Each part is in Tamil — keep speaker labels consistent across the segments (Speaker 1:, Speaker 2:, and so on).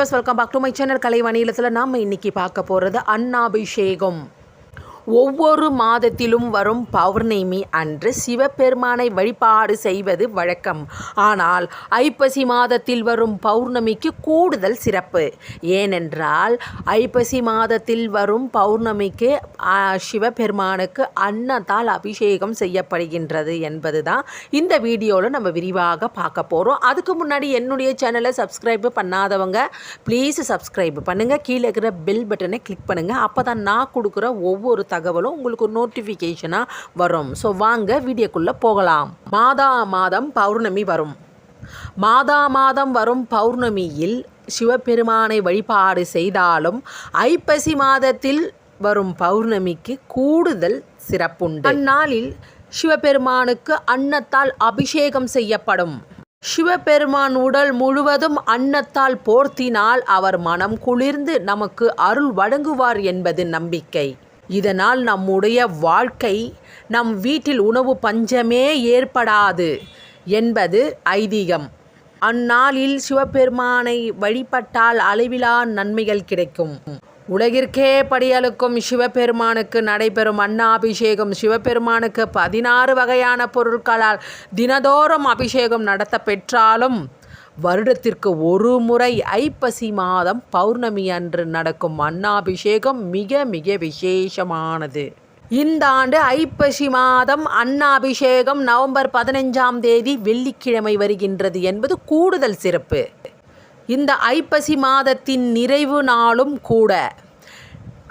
Speaker 1: Viewers welcome back to my channel கலை வணிகத்தில் நாம் இன்னைக்கு பார்க்க போகிறது அன்னாபிஷேகம் ஒவ்வொரு மாதத்திலும் வரும் பௌர்ணமி அன்று சிவபெருமானை வழிபாடு செய்வது வழக்கம். ஆனால் ஐப்பசி மாதத்தில் வரும் பௌர்ணமிக்கு கூடுதல் சிறப்பு. ஏனென்றால் ஐப்பசி மாதத்தில் வரும் பௌர்ணமிக்கு சிவபெருமானுக்கு அன்னத்தால் அபிஷேகம் செய்யப்படுகின்றது என்பது தான் இந்த வீடியோவில் நம்ம விரிவாக பார்க்க போகிறோம் அதுக்கு முன்னாடி என்னுடைய சேனலை சப்ஸ்கிரைப் பண்ணாதவங்க ப்ளீஸ் சப்ஸ்கிரைப் பண்ணுங்கள் கீழே இருக்கிற பெல் பட்டனை கிளிக் பண்ணுங்கள் அப்போ தான் நான் கொடுக்குற ஒவ்வொரு தகவலும் உங்களுக்கு நோட்டிஃபிகேஷனாக வரும். ஸோ வாங்க வீடியோக்குள்ளே போகலாம். மாதா மாதம் பௌர்ணமி வரும். மாதா மாதம் வரும் பௌர்ணமியில் சிவபெருமானை வழிபாடு செய்தாலும் ஐப்பசி மாதத்தில் வரும் பௌர்ணமிக்கு கூடுதல் சிறப்புண்டு. அந்நாளில் சிவபெருமானுக்கு அன்னத்தால் அபிஷேகம் செய்யப்படும். சிவபெருமான் உடல் முழுவதும் அன்னத்தால் போர்த்தினால் அவர் மனம் குளிர்ந்து நமக்கு அருள் வழங்குவார் என்பது நம்பிக்கை. இதனால் நம்முடைய வாழ்க்கை நம் வீட்டில் உணவு பஞ்சமே ஏற்படாது என்பது ஐதீகம். அந்நாளில் சிவபெருமானை வழிபட்டால் அளவிலா நன்மைகள் கிடைக்கும். உலகிற்கே படியலுக்கும் சிவபெருமானுக்கு நடைபெறும் அன்னாபிஷேகம் சிவபெருமானுக்கு பதினாறு வகையான பொருட்களால் தினதோறும் அபிஷேகம் நடத்த பெற்றாலும் வருடத்திற்கு ஒரு முறை ஐப்பசி மாதம் பௌர்ணமி அன்று நடக்கும் அன்னாபிஷேகம் மிக மிக விசேஷமானது. இந்த ஆண்டு ஐப்பசி மாதம் அன்னாபிஷேகம் நவம்பர் பதினைஞ்சாம் தேதி வெள்ளிக்கிழமை வருகின்றது என்பது கூடுதல் சிறப்பு. இந்த ஐப்பசி மாதத்தின் நிறைவு நாளும் கூட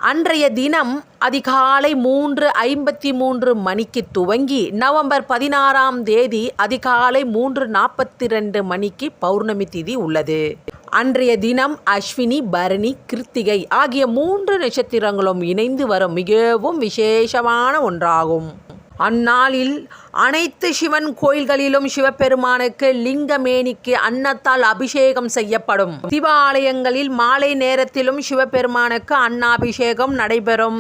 Speaker 1: அன்றைய தினம் அதிகாலை மூன்று ஐம்பத்தி மூன்று மணிக்கு துவங்கி நவம்பர் பதினாறாம் தேதி அதிகாலை மூன்று நாற்பத்தி ரெண்டு மணிக்கு பௌர்ணமி திதி உள்ளது. அன்றைய தினம் அஸ்வினி பரணி கிருத்திகை ஆகிய மூன்று நட்சத்திரங்களும் இணைந்து வரும் மிகவும் விசேஷமான ஒன்றாகும். அந்நாளில் அனைத்து சிவன் கோயில்களிலும் சிவபெருமானுக்கு லிங்கமேனிக்கு அன்னத்தால் அபிஷேகம் செய்யப்படும். சிவ ஆலயங்களில் மாலை நேரத்திலும் சிவபெருமானுக்கு அன்னாபிஷேகம் நடைபெறும்.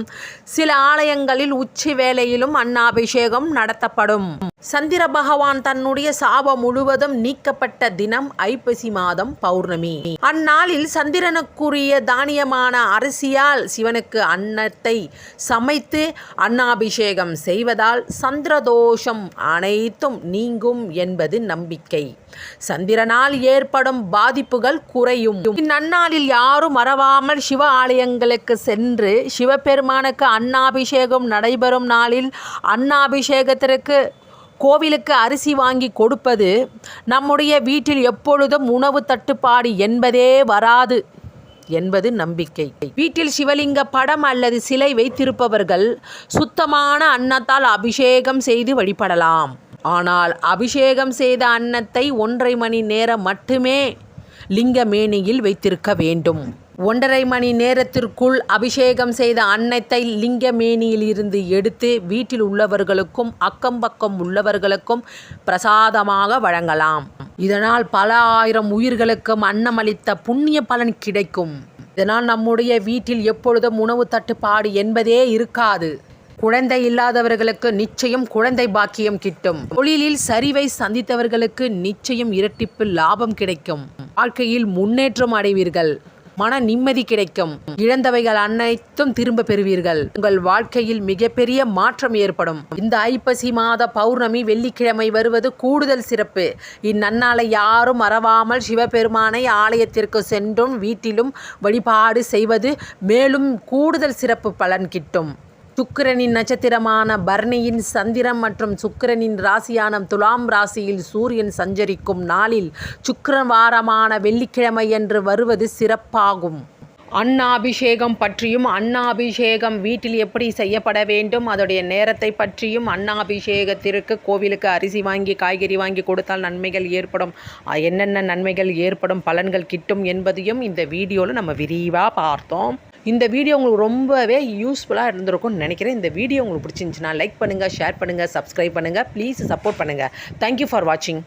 Speaker 1: சில ஆலயங்களில் உச்சி வேளையிலும் அன்னாபிஷேகம் நடத்தப்படும். சந்திர பகவான் தன்னுடைய சாபம் முழுவதும் நீக்கப்பட்ட தினம் ஐப்பசி மாதம் பௌர்ணமி. அந்நாளில் சந்திரனுக்குரிய தானியமான அரிசியால் சிவனுக்கு அன்னத்தை சமைத்து அன்னாபிஷேகம் செய்வதால் சந்திரதோஷம் அனைத்தும் நீங்கும் என்பது நம்பிக்கை. சந்திரனால் ஏற்படும் பாதிப்புகள் குறையும். இந்நன்னாளில் யாரும் மறவாமல் சிவ ஆலயங்களுக்கு சென்று சிவபெருமானுக்கு அன்னாபிஷேகம் நடைபெறும் நாளில் அன்னாபிஷேகத்திற்கு கோவிலுக்கு அரிசி வாங்கி கொடுப்பது நம்முடைய வீட்டில் எப்பொழுதும் உணவு தட்டுப்பாடு என்பதே வராது என்பது நம்பிக்கை. வீட்டில் சிவலிங்க படம் அல்லது சிலை வைத்திருப்பவர்கள் சுத்தமான அன்னத்தால் அபிஷேகம் செய்து வழிபடலாம். ஆனால் அபிஷேகம் செய்த அன்னத்தை ஒன்றரை மணி நேரம் மட்டுமே லிங்கமேனியில் வைத்திருக்க வேண்டும். ஒன்றரை மணி நேரத்திற்குள் அபிஷேகம் செய்த அன்னத்தை லிங்கமேனியில் இருந்து எடுத்து வீட்டில் உள்ளவர்களுக்கும் அக்கம் பக்கம் உள்ளவர்களுக்கும் பிரசாதமாக வழங்கலாம். இதனால் பல ஆயிரம் உயிர்களுக்கும் அன்னமளித்த புண்ணிய பலன் கிடைக்கும். இதனால் நம்முடைய வீட்டில் எப்பொழுதும் உணவு தட்டுப்பாடு என்பதே இருக்காது. குழந்தை இல்லாதவர்களுக்கு நிச்சயம் குழந்தை பாக்கியம் கிட்டும். தொழிலில் சரிவை சந்தித்தவர்களுக்கு நிச்சயம் இரட்டிப்பு லாபம் கிடைக்கும். வாழ்க்கையில் முன்னேற்றம் அடைவீர்கள். மன நிம்மதி கிடைக்கும். இழந்தவைகள் அனைத்தும் திரும்ப பெறுவீர்கள். உங்கள் வாழ்க்கையில் மிகப்பெரிய மாற்றம் ஏற்படும். இந்த ஐப்பசி மாத பௌர்ணமி வெள்ளிக்கிழமை வருவது கூடுதல் சிறப்பு. இந்நன்னாளை யாரும் மறவாமல் சிவபெருமானை ஆலயத்திற்கு சென்றும் வீட்டிலும் வழிபாடு செய்வது மேலும் கூடுதல் சிறப்பு பலன் கிட்டும். சுக்கிரனின் நட்சத்திரமான பர்ணியின் சந்திரம் மற்றும் சுக்கிரனின் ராசியான துலாம் ராசியில் சூரியன் சஞ்சரிக்கும் நாளில் சுக்கிரவாரமான வெள்ளிக்கிழமை என்று வருவது சிறப்பாகும். அன்னாபிஷேகம் பற்றியும் அன்னாபிஷேகம் வீட்டில் எப்படி செய்யப்பட வேண்டும் அதோடைய நேரத்தை பற்றியும் அன்னாபிஷேகத்திற்கு கோவிலுக்கு அரிசி வாங்கி காய்கறி வாங்கி கொடுத்தால் நன்மைகள் ஏற்படும். என்னென்ன நன்மைகள் ஏற்படும் பலன்கள் கிட்டும் என்பதையும் இந்த வீடியோவில் நம்ம விரிவாக பார்த்தோம். இந்த வீடியோ உங்களுக்கு ரொம்பவே யூஸ்ஃபுல்லாக இருந்திருக்கும்னு நினைக்கிறேன். இந்த வீடியோ உங்களுக்கு பிடிச்சிருந்துச்சுன்னா லைக் பண்ணுங்கள் ஷேர் பண்ணுங்கள் சப்ஸ்கிரைப் பண்ணுங்கள் ப்ளீஸ் சப்போர்ட் பண்ணுங்கள் தேங்க்யூ ஃபார் வாட்சிங்